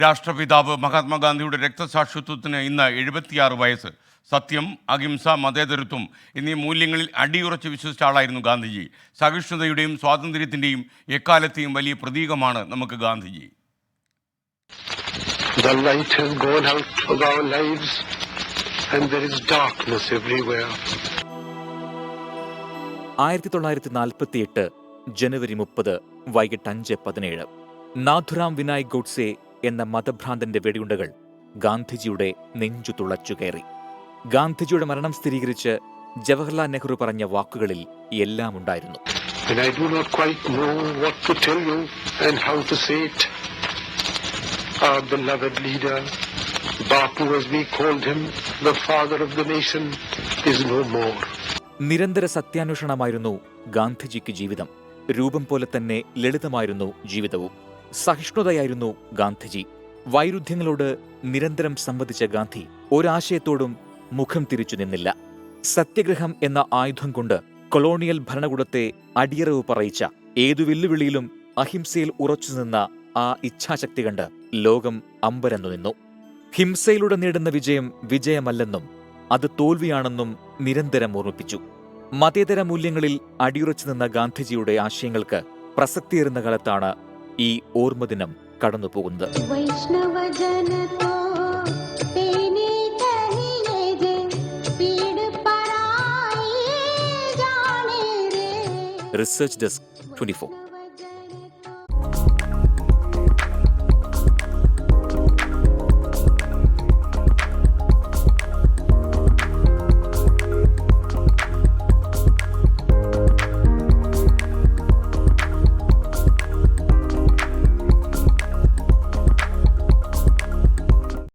രാഷ്ട്രപിതാവ് മഹാത്മാഗാന്ധിയുടെ രക്തസാക്ഷിത്വത്തിന് ഇന്ന് എഴുപത്തിയാറ് വയസ്സ്. സത്യം അഹിംസ മതേതരത്വം എന്നീ മൂല്യങ്ങളിൽ അടിയുറച്ച് വിശ്വസിച്ച ആളായിരുന്നു ഗാന്ധിജി. സഹിഷ്ണുതയുടെയും സ്വാതന്ത്ര്യത്തിന്റെയും എക്കാലത്തെയും വലിയ പ്രതീകമാണ് നമുക്ക് Gandhiji. The light has gone out of our lives and there is darkness everywhere. ആയിരത്തി തൊള്ളായിരത്തി നാൽപ്പത്തിയെട്ട് ജനുവരി മുപ്പത് വൈകിട്ട് അഞ്ച് പതിനേഴ്. നാഥുറാം വിനായക് ഗോഡ്സെ എന്ന മതഭ്രാന്തന്റെ വെടിയുണ്ടകൾ ഗാന്ധിജിയുടെ നെഞ്ചു തുളച്ചു കയറി ഗാന്ധിജിയുടെ മരണം സ്ഥിരീകരിച്ച് ജവഹർലാൽ നെഹ്റു പറഞ്ഞ വാക്കുകളിൽ എല്ലാം ഉണ്ടായിരുന്നു And I do not quite know what to tell you and how to say it. Our beloved leader, Bapu as we called him, the father of the nation, is no more. നിരന്തര സത്യാന്വേഷണമായിരുന്നു ഗാന്ധിജിക്ക് ജീവിതം രൂപം പോലെ തന്നെ ലളിതമായിരുന്നു ജീവിതവും സഹിഷ്ണുതയായിരുന്നു ഗാന്ധിജി. വൈരുദ്ധ്യങ്ങളോട് നിരന്തരം സംവദിച്ച ഗാന്ധി ഒരാശയത്തോടും മുഖം തിരിച്ചു നിന്നില്ല. സത്യഗ്രഹം എന്ന ആയുധം കൊണ്ട് കൊളോണിയൽ ഭരണകൂടത്തെ അടിയറവ് പറയിച്ച ഏതു വെല്ലുവിളിയിലും അഹിംസയിൽ ഉറച്ചുനിന്ന ആ ഇച്ഛാശക്തി കണ്ട് ലോകം അമ്പരന്നു നിന്നു. ഹിംസയിലൂടെ നേടുന്ന വിജയം വിജയമല്ലെന്നും അത് തോൽവിയാണെന്നും നിരന്തരം ഓർമ്മിപ്പിച്ചു. മതേതര മൂല്യങ്ങളിൽ അടിയുറച്ചു നിന്ന ഗാന്ധിജിയുടെ ആശയങ്ങൾക്ക് പ്രസക്തിയേറുന്ന കാലത്താണ് ഈ ഓർമ്മദിനം കടന്നുപോകുന്നത്. Research desk twenty four.